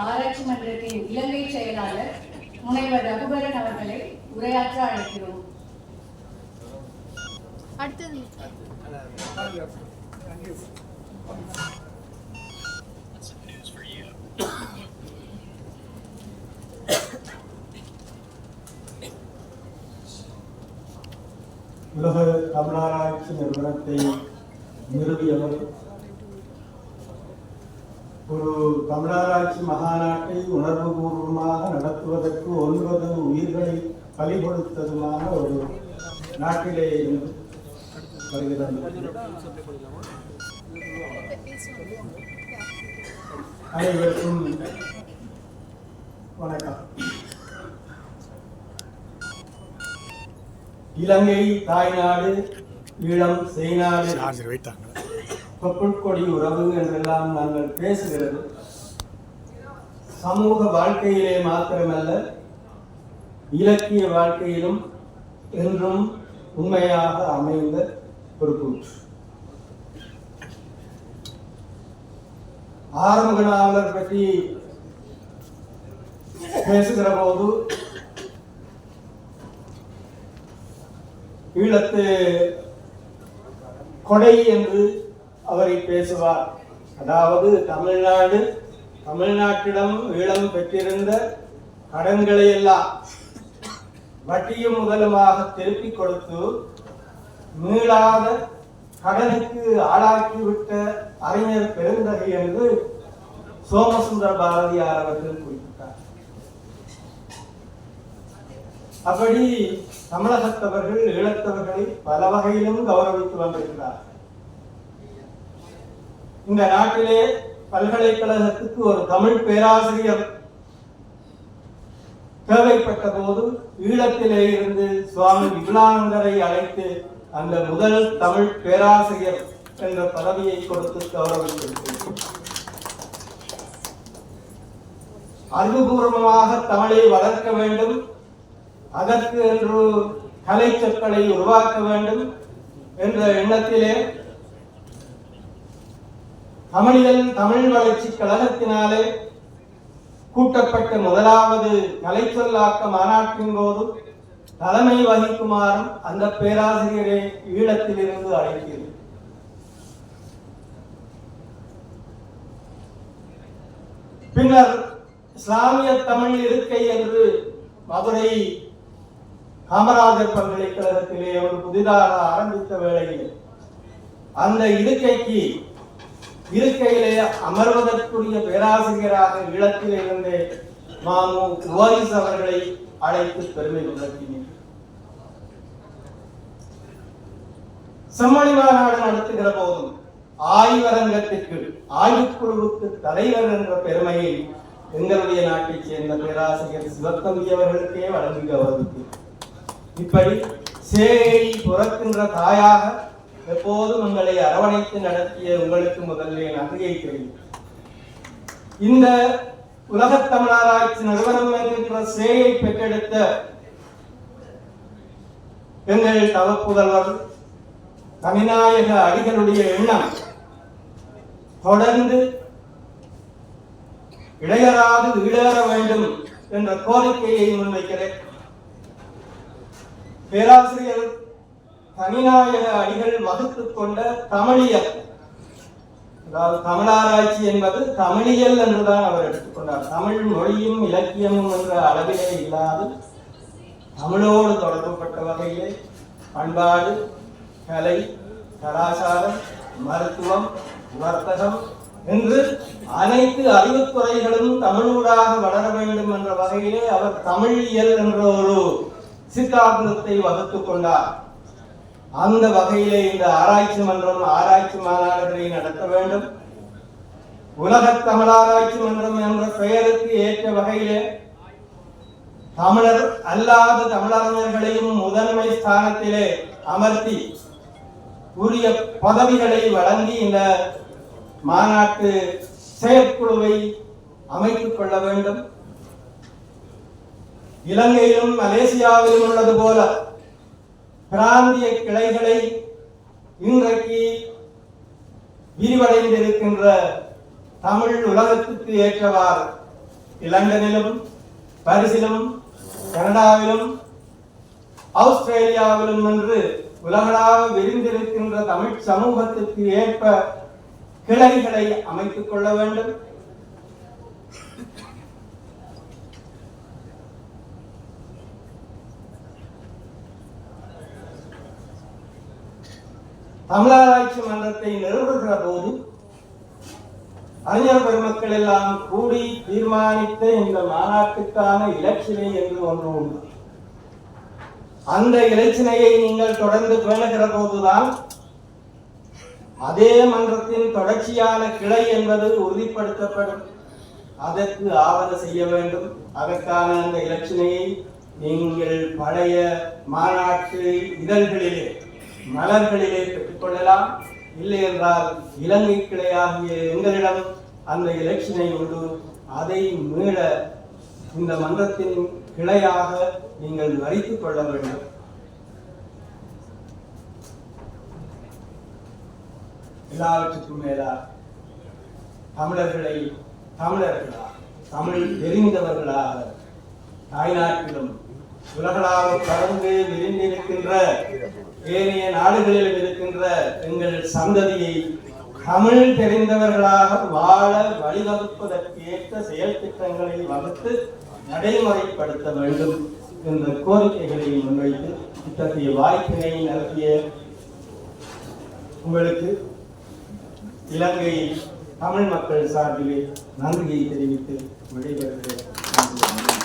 ஆராய்ச்சி மன்றத்தின் இலங்கை செயலாளர் முனைவர் ரகுவரன் அவர்களை உரையாற்ற அழைக்கிறோம். அடுத்தது. உலக தமிழாராய்ச்சி நிறுவனத்தை நிறுவியவர் ஒரு தமிழராட்சி மகாநாட்டை உணர்வுபூர்வமாக நடத்துவதற்கு ஒன்பது உயிர்களை பலி கொடுத்ததுமான ஒரு நாட்டிலே வருகிறது. அனைவருக்கும் வணக்கம். இலங்கை தாய்நாடு ஈழம் செய்நாடு. பொருட்கொடி உறவு என்றெல்லாம் நாங்கள் பேசுகிறது. சமூக வாழ்க்கையிலே மாத்திரமல்ல இலக்கிய வாழ்க்கையிலும் என்றும் உண்மையாக அமைந்த ஒரு கூற்று. ஆரம்ப பற்றி பேசுகிற போது ஈழத்து கொடை என்று அவரை பேசுவார். அதாவது தமிழ்நாடு தமிழ்நாட்டிடம் ஈழம் பெற்றிருந்த கடன்களை எல்லாம் வட்டியும் முதலுமாக திருப்பிக் கொடுத்து மீளாத கடனுக்கு ஆளாக்கிவிட்ட அறிஞர் பெருந்தகை என்று சோமசுந்தர பாரதியார் அவர்கள் குறிப்பிட்டார். அப்படி தமிழகத்தவர்கள் ஈழத்தவர்களை பல வகையிலும் கௌரவித்து வந்திருக்கிறார் இந்த நாட்டிலே பல்கலைக்கழகத்துக்கு ஒரு தமிழ் பேராசிரியர் தேவைப்பட்ட போது ஈழத்திலே இருந்து சுவாமி விபுலானந்தரை அழைத்து அந்த முதல் தமிழ் பேராசிரியர் என்ற பதவியை கொடுத்து கௌரவித்திருக்கிறார். அறிவுபூர்வமாக தமிழை வளர்க்க வேண்டும். அதற்கு என்று கலை சொற்களை உருவாக்க வேண்டும் என்ற எண்ணத்திலே தமிழிதழ் தமிழ் வளர்ச்சி கழகத்தினாலே கூட்டப்பட்ட முதலாவது கலை சொல்லாக்க மாநாட்டின் போது தலைமை வகிக்குமாறும் அந்த பேராசிரியரை ஈழத்திலிருந்து அழைக்கிறது பின்னர் இஸ்லாமிய தமிழ் இருக்கை என்று மதுரை காமராஜர் பல்கலைக்கழகத்திலே ஒரு புதிதாக ஆரம்பித்த வேளையில் அந்த இருக்கைக்கு இருக்கையிலே அமர்வதற்குரிய பேராசிரியராக ஈழத்தில் இருந்து மாமு உவாரிஸ் அவர்களை அழைத்து பெருமை உணர்த்தினேன் செம்மொழி மாநாடு நடத்துகிற போதும் ஆய்வரங்கத்திற்கு ஆய்வுக்குழுவுக்கு தலைவர் என்ற பெருமையை எங்களுடைய நாட்டைச் சேர்ந்த பேராசிரியர் சிவத்தம்பி அவர்களுக்கே வழங்கி கௌரவித்தேன். இப்படி சேரி புறக்கின்ற தாயாக எப்போதும் உங்களை அரவணைத்து நடத்திய உங்களுக்கு முதல்ல நன்றியை தெரிவிக்கும் இந்த உலகத் தமிழாராய்ச்சி நிறுவனம் என்கின்ற சேயை பெற்றெடுத்த எங்கள் தவப்புதல்வர் தனிநாயக அடிகளுடைய எண்ணம் தொடர்ந்து இடையராது ஈடேற வேண்டும் என்ற கோரிக்கையை முன்வைக்கிறேன். பேராசிரியர் தனிநாயக அடிகள் வகுத்துக் கொண்ட தமிழியல். அதாவது தமிழாராய்ச்சி என்பது தமிழியல் என்றுதான் அவர் எடுத்துக்கொண்டார் தமிழ் மொழியும் இலக்கியமும் என்ற அளவிலே இல்லாது தமிழோடு தொடர்புபட்ட வகையிலே பண்பாடு கலை கலாச்சாரம் மருத்துவம் வர்த்தகம் என்று அனைத்து அறிவுத்துறைகளும் தமிழூடாக வளர வேண்டும் என்ற வகையிலே அவர் தமிழியல் என்ற ஒரு சித்தாந்தத்தை வகுத்துக் கொண்டார். அந்த வகையிலே இந்த ஆராய்ச்சி மன்றம் ஆராய்ச்சி மாநாடுகளை நடத்த வேண்டும். உலகத் தமிழாராய்ச்சி மன்றம் என்ற பெயருக்கு ஏற்ற வகையிலே தமிழர் அல்லாத தமிழறிஞர்களையும் முதன்மை ஸ்தானத்திலே அமர்த்தி உரிய பதவிகளை வழங்கி இந்த மாநாட்டு செயற்குழுவை அமைத்துக் கொள்ள வேண்டும். இலங்கையிலும் மலேசியாவிலும் உள்ளது போல பிராந்திய கிளைகளை இன்றைக்கு விரிவடைந்திருக்கின்ற தமிழ் உலகத்துக்கு ஏற்றவாறு இலண்டனிலும் பரிசிலும் கனடாவிலும் ஆஸ்திரேலியாவிலும் என்று உலகளாக விரிந்திருக்கின்ற தமிழ் சமூகத்திற்கு ஏற்ப கிளைகளை அமைத்துக் கொள்ள வேண்டும். தமிழராட்சி மன்றத்தை நிறுவுகிற போது அறிஞர் பெருமக்கள் எல்லாம் கூடி தீர்மானித்த இந்த மாநாட்டுக்கான இலச்சினை என்று ஒன்று உண்டு. அந்த இலச்சினையை நீங்கள் தொடர்ந்து பேணுகிற போதுதான் அதே மன்றத்தின் தொடர்ச்சியான கிளை என்பது உறுதிப்படுத்தப்படும். அதற்கு ஆவண செய்ய வேண்டும். அதற்கான அந்த இலச்சினையை நீங்கள் பழைய மாநாட்டு இதழ்களிலே மலர்களிலே பெற்றுக்கொள்ளலாம். இல்லை என்றால் இலங்கை கிளையாகிய எங்களிடம் அந்த எலெக்ஷனை உண்டு. அதை மீள இந்த மன்றத்தின் கிளையாக நீங்கள் வரித்துக் கொள்ள வேண்டும். எல்லாவற்றுக்கும் மேலா தமிழர்களை தமிழர்களா தமிழ் தெரிந்தவர்களாக தாய்நாட்டிலும் உலகளாக பறந்து விரிந்திருக்கின்ற ஏனைய நாடுகளிலும் இருக்கின்ற எங்கள் சந்ததியை தமிழ் தெரிந்தவர்களாக வாழ வழிவகுப்பதற்கு ஏற்ற செயல் திட்டங்களை வகுத்து நடைமுறைப்படுத்த வேண்டும் என்ற கோரிக்கைகளை முன்வைத்து இத்தகைய வாய்ப்பினை நடத்திய உங்களுக்கு இலங்கை தமிழ் மக்கள் சார்பிலே நன்றியை தெரிவித்து விடைபெறுகிறேன்.